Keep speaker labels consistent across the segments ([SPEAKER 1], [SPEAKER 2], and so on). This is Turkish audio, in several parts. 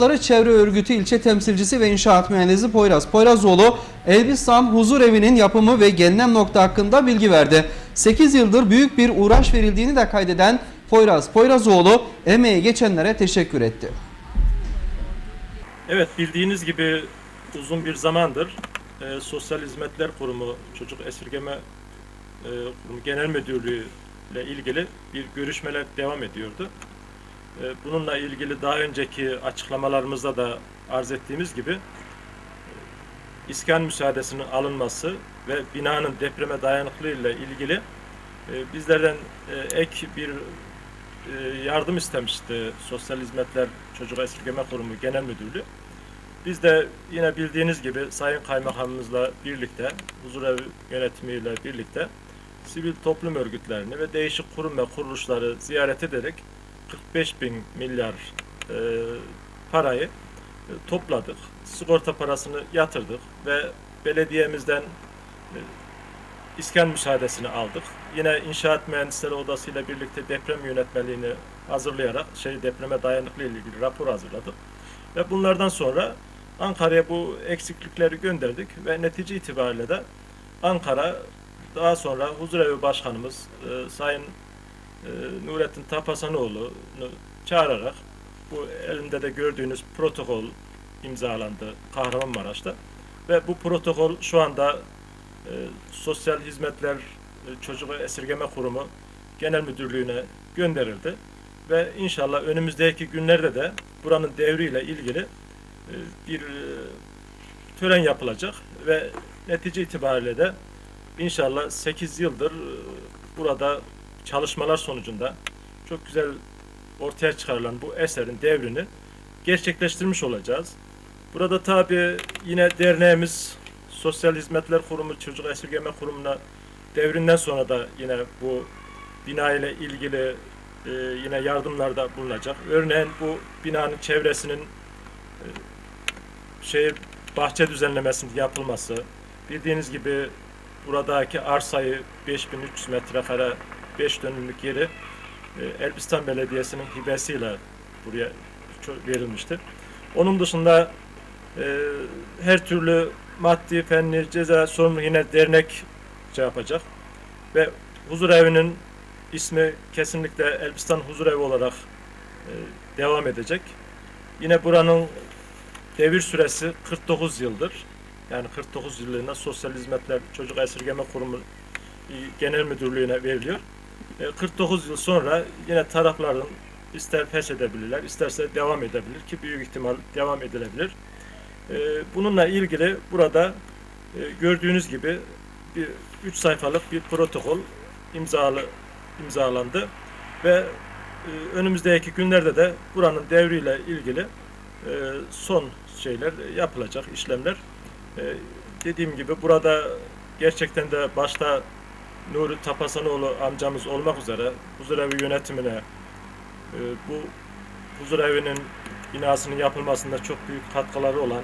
[SPEAKER 1] Çevre Örgütü ilçe temsilcisi ve inşaat mühendisi Poyraz Poyrazoğlu, Elbistan Huzur Evi'nin yapımı ve gelinen nokta hakkında bilgi verdi. 8 yıldır büyük bir uğraş verildiğini de kaydeden Poyraz Poyrazoğlu, emeği geçenlere teşekkür etti.
[SPEAKER 2] Evet bildiğiniz gibi uzun bir zamandır e, Sosyal Hizmetler Kurumu Çocuk Esirgeme e, Kurumu Genel Müdürlüğü ile ilgili bir görüşmeler devam ediyordu. E, bununla ilgili daha önceki açıklamalarımızda da arz ettiğimiz gibi iskan müsaadesinin alınması ve binanın depreme dayanıklılığı ile ilgili e, bizlerden e, ek bir e, yardım istemişti Sosyal Hizmetler Çocuk Esirgeme Kurumu Genel Müdürlüğü. Biz de yine bildiğiniz gibi Sayın Kaymakamımızla birlikte, Huzurevi yönetimiyle birlikte sivil toplum örgütlerini ve değişik kurum ve kuruluşları ziyaret ederek 45 bin milyar e, parayı e, topladık. Sigorta parasını yatırdık ve belediyemizden e, iskan müsaadesini aldık. Yine İnşaat Mühendisleri Odası ile birlikte deprem yönetmeliğini hazırlayarak şey depreme dayanıklı ilgili rapor hazırladık. Ve bunlardan sonra Ankara'ya bu eksiklikleri gönderdik ve netice itibariyle de Ankara daha sonra Huzurevi Başkanımız e, Sayın e, Nurettin Tapasanoğlu'nu çağırarak bu elinde de gördüğünüz protokol imzalandı Kahramanmaraş'ta. Ve bu protokol şu anda e, Sosyal Hizmetler e, Çocuk Esirgeme Kurumu Genel Müdürlüğü'ne gönderildi. Ve inşallah önümüzdeki günlerde de buranın devriyle ilgili e, bir e, tören yapılacak. Ve netice itibariyle de inşallah 8 yıldır e, burada çalışmalar sonucunda çok güzel ortaya çıkarılan bu eserin devrini gerçekleştirmiş olacağız. Burada tabi yine derneğimiz Sosyal Hizmetler Kurumu Çocuk Esirgeme Kurumu'na devrinden sonra da yine bu bina ile ilgili e, yine yardımlarda bulunacak. Örneğin bu binanın çevresinin e, şehir bahçe düzenlemesinin yapılması, bildiğiniz gibi buradaki arsayı 5300 metrekare 5 dönümlük yeri e, Elbistan Belediyesi'nin hibesiyle buraya verilmiştir. Onun dışında e, her türlü maddi, fenli, ceza sorumlu yine dernek şey yapacak. Ve huzur evinin ismi kesinlikle Elbistan Huzur Evi olarak e, devam edecek. Yine buranın devir süresi 49 yıldır. Yani 49 yıllığına Sosyal Hizmetler Çocuk Esirgeme Kurumu Genel Müdürlüğü'ne veriliyor. E, 49 yıl sonra yine tarafların ister pes edebilirler, isterse devam edebilir ki büyük ihtimal devam edilebilir. E, Bununla ilgili burada e, gördüğünüz gibi bir 3 sayfalık bir protokol imzalı imzalandı ve e, önümüzdeki günlerde de buranın devriyle ilgili e, son şeyler yapılacak işlemler. E, dediğim gibi burada gerçekten de başta Nuri Tapasanoğlu amcamız olmak üzere huzurevi yönetimine e, bu huzurevinin binasının yapılmasında çok büyük katkıları olan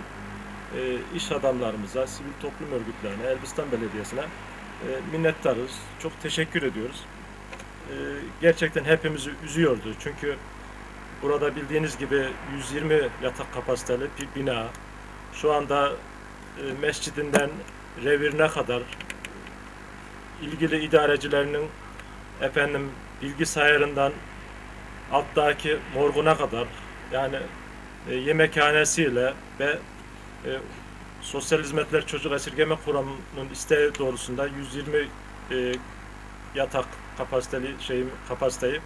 [SPEAKER 2] e, iş adamlarımıza, sivil toplum örgütlerine, Elbistan Belediyesi'ne e, minnettarız. Çok teşekkür ediyoruz. Gerçekten hepimizi üzüyordu. Çünkü burada bildiğiniz gibi 120 yatak kapasiteli bir bina. Şu anda mescidinden revirine kadar ilgili idarecilerinin efendim bilgisayarından alttaki morguna kadar yani e, yemekhanesiyle ve e, Sosyal Hizmetler Çocuk Esirgeme Kurumu'nun isteği doğrusunda 120 e, yatak kapasiteli şeyim kapasiteyi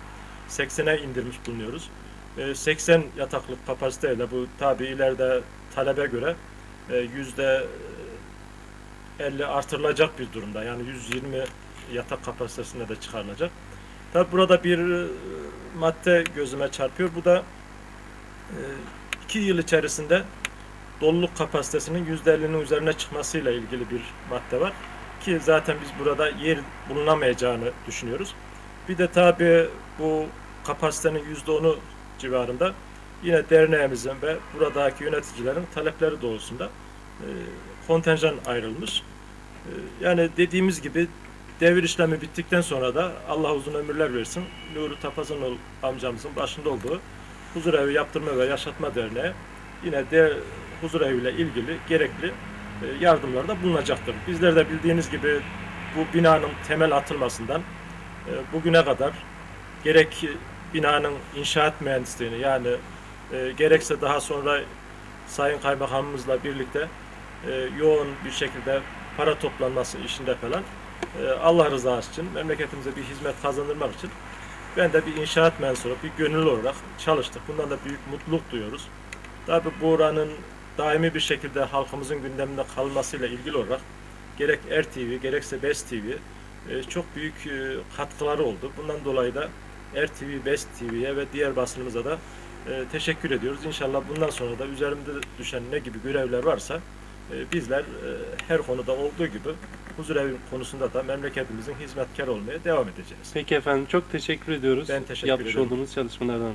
[SPEAKER 2] 80'e indirmiş bulunuyoruz. E, 80 yataklık kapasiteyle bu tabi ileride talebe göre e, yüzde 50 artırılacak bir durumda. Yani 120 yatak kapasitesine de çıkarılacak. Tabi burada bir e, madde gözüme çarpıyor. Bu da 2 yıl içerisinde doluluk kapasitesinin %50'nin üzerine çıkmasıyla ilgili bir madde var. Ki zaten biz burada yer bulunamayacağını düşünüyoruz. Bir de tabi bu kapasitenin %10'u civarında yine derneğimizin ve buradaki yöneticilerin talepleri doğrultusunda e, kontenjan ayrılmış. E, yani dediğimiz gibi devir işlemi bittikten sonra da Allah uzun ömürler versin. Nuri Tapazanoğlu amcamızın başında olduğu Huzurevi Yaptırma ve Yaşatma Derneği yine de huzur eviyle ilgili gerekli e, yardımlarda bulunacaktır. Bizler de bildiğiniz gibi bu binanın temel atılmasından e, bugüne kadar gerek binanın inşaat mühendisliğini yani e, gerekse daha sonra Sayın Kaymakamımızla birlikte e, yoğun bir şekilde para toplanması işinde falan e, Allah rızası için memleketimize bir hizmet kazandırmak için ben de bir inşaat mensubu, bir gönüllü olarak çalıştık. Bundan da büyük mutluluk duyuyoruz. Tabi bu oranın daimi bir şekilde halkımızın gündeminde kalmasıyla ilgili olarak gerek RTV gerekse BES TV e, çok büyük e, katkıları oldu. Bundan dolayı da RTV, BES TV'ye ve diğer basınımıza da e, teşekkür ediyoruz. İnşallah bundan sonra da üzerimde düşen ne gibi görevler varsa bizler e, her konuda olduğu gibi huzur evi konusunda da memleketimizin hizmetkar olmaya devam edeceğiz.
[SPEAKER 3] Peki efendim çok teşekkür ediyoruz.
[SPEAKER 2] Ben teşekkür
[SPEAKER 3] Yapmış
[SPEAKER 2] ederim.
[SPEAKER 3] olduğunuz çalışmalardan.